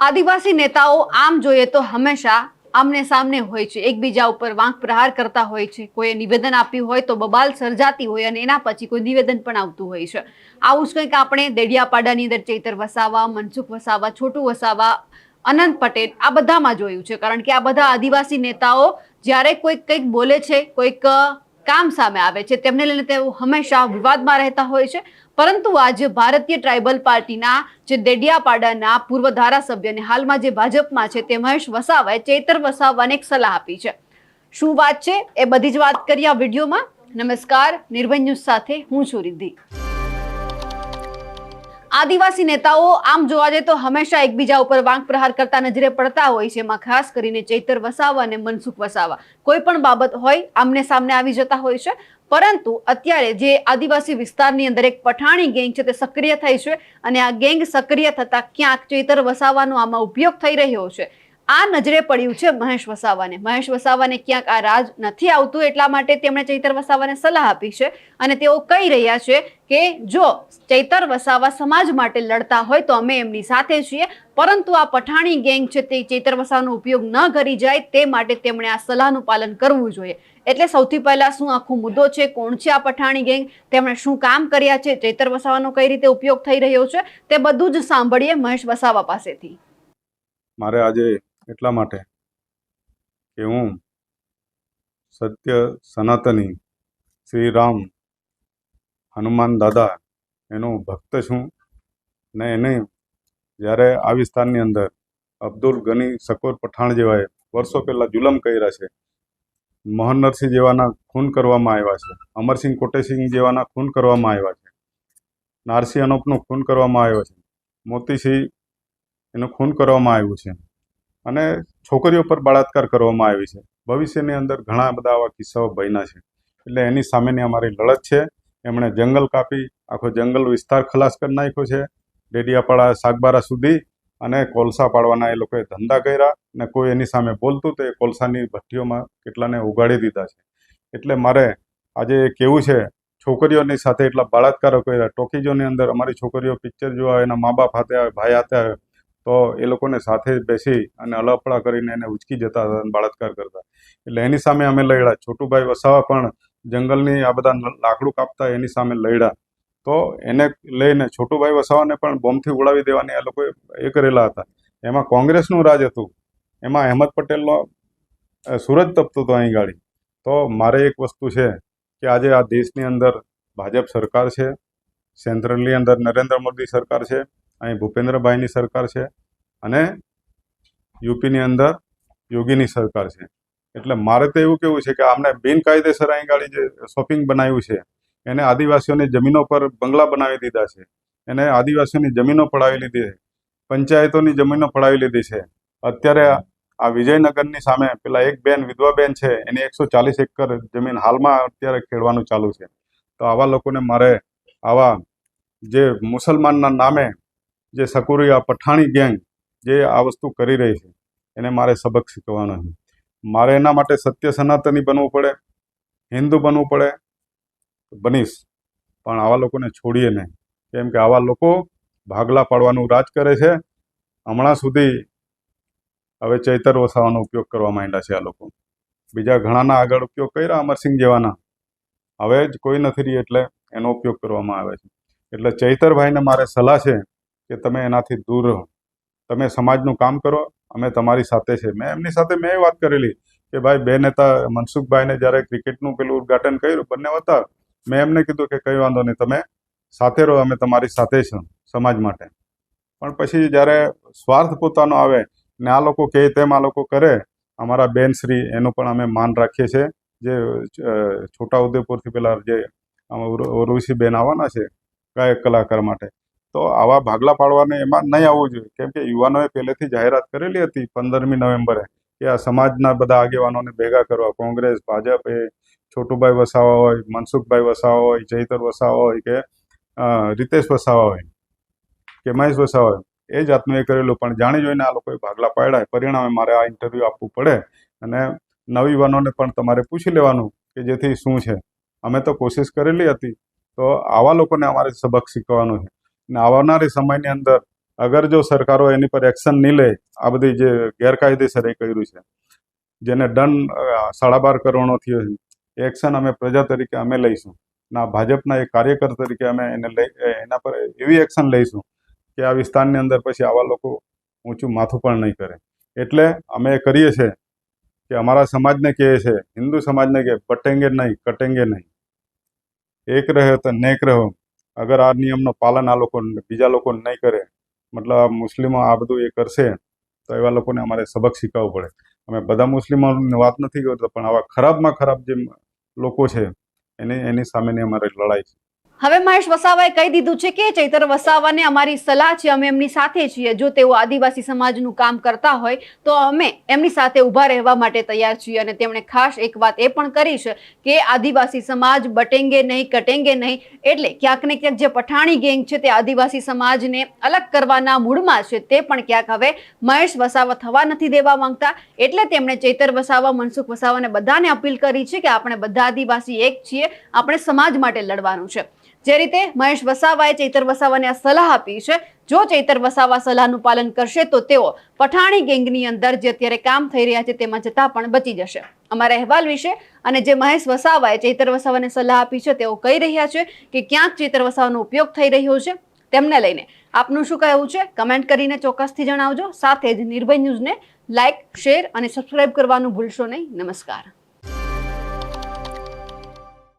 આદિવાસી નેતાઓ આમ જોઈએ તો હંમેશા આમને સામને હોય છે. એકબીજા ઉપર વાંક પ્રહાર કરતા હોય છે. કોઈએ નિવેદન આપ્યું હોય તો બબાલ સર્જાતી હોય અને એના પછી કોઈ નિવેદન પણ આવતું હોય છે. આવું જ કંઈક આપણે દેડિયાપાડાની અંદર ચૈતર વસાવા, મનસુખ વસાવા, છોટુ વસાવા, અનંત પટેલ આ બધામાં જોયું છે. કારણ કે આ બધા આદિવાસી નેતાઓ જ્યારે કોઈક કંઈક બોલે છે, કોઈક કામ સામે આવે છે. તેમને લઈને તેઓ હંમેશા વિવાદમાં રહેતા હોય છે. પરંતુ આજે ભારતીય ટ્રાઇબલ પાર્ટીના જે દેડિયાપાડાના પૂર્વ ધારાસભ્ય અને હાલમાં જે ભાજપમાં છે તે મહેશ વસાવાએ ચેતર વસાવાને એક સલાહ આપી છે. શું વાત છે? એ બધી જ વાત કરી આ વિડીયોમાં. નમસ્કાર. નિર્ભય ન્યૂઝ સાથે હું છું રિદ્ધિ. આદિવાસી નેતાઓ આમ જોવા જઈએ તો હંમેશા એકબીજા ઉપર વાંક પ્રહાર કરતા નજરે પડતા હોય છે. એમાં ખાસ કરીને ચૈતર વસાવા અને મનસુખ વસાવા. કોઈ પણ બાબત હોય આમને સામને આવી જતા હોય છે. પરંતુ અત્યારે જે આદિવાસી વિસ્તારની અંદર એક પઠાણી ગેંગ છે તે સક્રિય થઈ છે અને આ ગેંગ સક્રિય થતા ક્યાંક ચૈતર વસાવાનો આમાં ઉપયોગ થઈ રહ્યો છે. આ નજરે પડ્યું છે મહેશ વસાવાને. મહેશ વસાવાને ક્યાંક આ રાજ નથી આવતું એટલા માટે તેમણે ચૈતર વસાવાને સલાહ આપી છે અને તેઓ કહી રહ્યા છે કે જો ચૈતર વસાવા સમાજ માટે લડતા હોય તો અમે એમની સાથે છીએ, પરંતુ આ પઠાણી ગેંગ છે તે ચૈતર વસાવાનો ઉપયોગ ન કરી જાય તે માટે તેમણે આ સલાહનું પાલન કરવું જોઈએ. એટલે સૌથી પહેલા શું આખો મુદ્દો છે? કોણ છે આ પઠાણી ગેંગ? તેમણે શું કામ કર્યા છે? ચૈતર વસાવાનો કઈ રીતે ઉપયોગ થઈ રહ્યો છે? તે બધું જ સાંભળીએ મહેશ વસાવા પાસેથી. મારે આજે એટલા માટે કે હું સત્ય સનાતની શ્રી રામ હનુમાન દાદા એનો ભક્ત છું ને એને જ્યારે આ વિસ્તારની અંદર અબ્દુલ ગની સકોર પઠાણ જેવાએ વર્ષો પહેલાં જુલમ કર્યા છે, મોહન નરસિંહ જેવાના ખૂન કરવામાં આવ્યા છે, અમરસિંહ કોટેસિંહ જેવાના ખૂન કરવામાં આવ્યા છે, નારસિંહ અનોપનું ખૂન કરવામાં આવ્યો છે, મોતીસિંહ એનું ખૂન કરવામાં આવ્યું છે. અને છોકરીઓ પર બળાત્કાર કરવામાં આવી છે. ભવિષ્યની અંદર ઘણા બધા આવા કિસ્સાઓ બન્યા છે. એટલે એની સામેની અમારી લડત છે. એમણે જંગલ કાપી, આખો જંગલ વિસ્તાર ખલાસ કરી નાખ્યો છે. ડેડિયાપાડા સાગબારા સુધી અને કોલસા પાડવાના એ લોકોએ ધંધા કર્યા અને કોઈ એની સામે બોલતું તો એ કોલસાની ભઠ્ઠીઓમાં કેટલાને ઉગાડી દીધા છે. એટલે મારે આજે કેવું છે, છોકરીઓની સાથે એટલા બળાત્કારો કર્યા. ટોકીજોની અંદર અમારી છોકરીઓ પિક્ચર જોવા એના મા બાપ હાથે આવે, ભાઈ હાથે આવે તો એ લોકોને સાથે બેસી અને અલાપડા કરીને એને ઉચકી જતા હતા અને બળાત્કાર કરતા. એટલે એની સામે અમે લડ્યા. છોટુભાઈ વસાવા પણ જંગલની આ બધા લાકડું કાપતા એની સામે લડ્યા. તો એને લઈને છોટુભાઈ વસાવાને પણ બોમ્બથી ઉડાવી દેવાની આ લોકોએ એ કરેલા હતા. એમાં કોંગ્રેસનું રાજ હતું. એમાં અહેમદ પટેલનો સુરજ તપતો હતો અહીં ગાડી. તો મારે એક વસ્તુ છે કે આજે આ દેશની અંદર ભાજપ સરકાર છે, સેન્ટ્રલની અંદર નરેન્દ્ર મોદી સરકાર છે અહીં ભૂપેન્દ્રભાઈની સરકાર છે અને યુપીની અંદર યોગીની સરકાર છે. એટલે મારે તો એવું કેવું છે કે આમને બિનકાયદેસર અહીં ગાડી જે શોપિંગ બનાવ્યું છે, એને આદિવાસીઓની જમીનો પર બંગલા બનાવી દીધા છે. એને આદિવાસીઓની જમીનો પડાવી લીધી છે, પંચાયતોની જમીનો પડાવી લીધી છે. અત્યારે આ વિજયનગરની સામે પેલા એક બેન, વિધવા બેન છે, એની એકસો ચાલીસ એકર જમીન હાલમાં અત્યારે ખેડવાનું ચાલુ છે. તો આવા લોકોને મારે આવા જે મુસલમાનના નામે જે સકુરી આ પઠાણી ગેંગ જે આ વસ્તુ કરી રહી છે, એને મારે સબક શીખવાનો છે. મારે એના માટે સત્ય સનાતની બનવું પડે, હિન્દુ બનવું પડે બનીશ. પણ આવા લોકોને છોડીએ નહીં. કેમ કે આવા લોકો ભાગલા પાડવાનું રાજ કરે છે. હમણાં સુધી હવે ચૈતર વસાવાનો ઉપયોગ કરવા માંડ્યા છે આ લોકો. બીજા ઘણાના આગળ ઉપયોગ કર્યા, અમરસિંહ જેવાના. હવે જ કોઈ નથી રહી એટલે એનો ઉપયોગ કરવામાં આવે છે. એટલે ચૈતરભાઈને મારે સલાહ છે કે તમે એનાથી દૂર રહો. તમે સમાજનું કામ કરો, અમે તમારી સાથે છે. મેં એમની સાથે મેં વાત કરેલી કે ભાઈ, બે નેતા, મનસુખભાઈને જ્યારે ક્રિકેટનું પેલું ઉદઘાટન કર્યું, બંને હતા, મેં એમને કીધું કે કંઈ વાંધો નહીં, તમે સાથે રહો, અમે તમારી સાથે છો, સમાજ માટે. પણ પછી જ્યારે સ્વાર્થ પોતાનો આવે ને આ લોકો કહે તેમ આ લોકો કરે, અમારા બેન શ્રી એનું પણ અમે માન રાખીએ છીએ. જે છોટા છોટાઉદેપુરથી પેલા જે ઉર્વશી બેન આવવાના છે, ગાયક કલાકાર માટે. તો આવા ભાગલા પાડવાને એમાં નહીં આવવું જોઈએ. કેમ કે યુવાનોએ પહેલેથી જાહેરાત કરેલી હતી પંદરમી નવેમ્બરે કે આ સમાજના બધા આગેવાનોને ભેગા કરવા. કોંગ્રેસ, ભાજપ, એ છોટુભાઈ વસાવા હોય, મનસુખભાઈ વસાવા હોય, જયતર વસાવા હોય કે રિતેશ વસાવા હોય કે મહેશ વસાવા હોય, એ જાતનું એ કરેલું. પણ જાણી જોઈને આ લોકોએ ભાગલા પાડ્યા. પરિણામે મારે આ ઇન્ટરવ્યૂ આપવું પડે અને નવયુવાનોને પણ તમારે પૂછી લેવાનું કે જેથી શું છે. અમે તો કોશિશ કરેલી હતી. તો આવા લોકોને અમારે સબક શીખવાનું છે. ને આવનારી સમયની અંદર અગર જો સરકારો એની પર એક્શન નહીં લે, આ બધી જે ગેરકાયદેસર એ કર્યું છે, જેને દંડ સાડા બાર કરોડનો થયો છે એક્શન અમે પ્રજા તરીકે અમે લઈશું. ના ભાજપના એક કાર્યકર તરીકે અમે એને લઈ એના પર એવી એક્શન લઈશું કે આ વિસ્તારની અંદર પછી આવા લોકો ઊંચું માથું પણ નહીં કરે. એટલે અમે કરીએ છીએ કે અમારા સમાજને કહે છે, હિન્દુ સમાજને કે પટેંગે નહીં, કટેંગે નહીં. એક રહે તો નેક રહો. અગર આ નિયમનું પાલન આ લોકો બીજા લોકો નહીં કરે, મતલબ મુસ્લિમો આ બધું એ કરશે, તો એવા લોકોને અમારે સબક શીખવવું પડે. અમે બધા મુસ્લિમોની વાત નથી કરતા, પણ આવા ખરાબમાં ખરાબ જે લોકો છે, એની એની સામેની અમારે લડાઈ છે. હવે મહેશ વસાવાએ કહી દીધું છે કે ચૈતર વસાવાને અમારી સલાહ છે, અમે એમની સાથે છીએ. જો તેઓ આદિવાસી સમાજનું કામ કરતા હોય, તો અમે એમની સાથે ઊભા રહેવા માટે તૈયાર છીએ. અને તેમણે ખાસ એક વાત એ પણ કરી છે કે આદિવાસી સમાજ બટેંગે નહીં, કટેંગે નહીં, એટલે ક્યાંક ને ક્યાંક જે પઠાણી ગેંગ છે તે આદિવાસી સમાજને અલગ કરવાના મૂડમાં છે, તે પણ ક્યાંક હવે મહેશ વસાવા થવા નથી દેવા માંગતા. એટલે તેમણે ચૈતર વસાવા, મનસુખ વસાવાને બધાને અપીલ કરી છે કે આપણે બધા આદિવાસી એક છીએ, આપણે સમાજ માટે લડવાનું છે. જે રીતે મહેશ વસાવાએ ચૈતર વસાવાને આ સલાહ આપી છે, જો ચૈતર વસાવા સલાહનું પાલન કરશે તો તેઓ પઠાણી ગેંગની અંદર જે અત્યારે કામ થઈ રહ્યા છે તેમાં જતા પણ બચી જશે. અમારા અહેવાલ વિશે અને જે મહેશ વસાવાએ ચૈતર વસાવાને સલાહ આપી છે, તેઓ કહી રહ્યા છે કે ક્યાંક ચૈતર વસાવાનો ઉપયોગ થઈ રહ્યો છે. તેમને લઈને આપનું શું કહેવું છે? કમેન્ટ કરીને ચોક્કસથી જણાવજો. સાથે જ નિર્ભય ન્યૂઝને લાઇક શેર અને સબસ્ક્રાઇબ કરવાનું ભૂલશો નહીં. નમસ્કાર.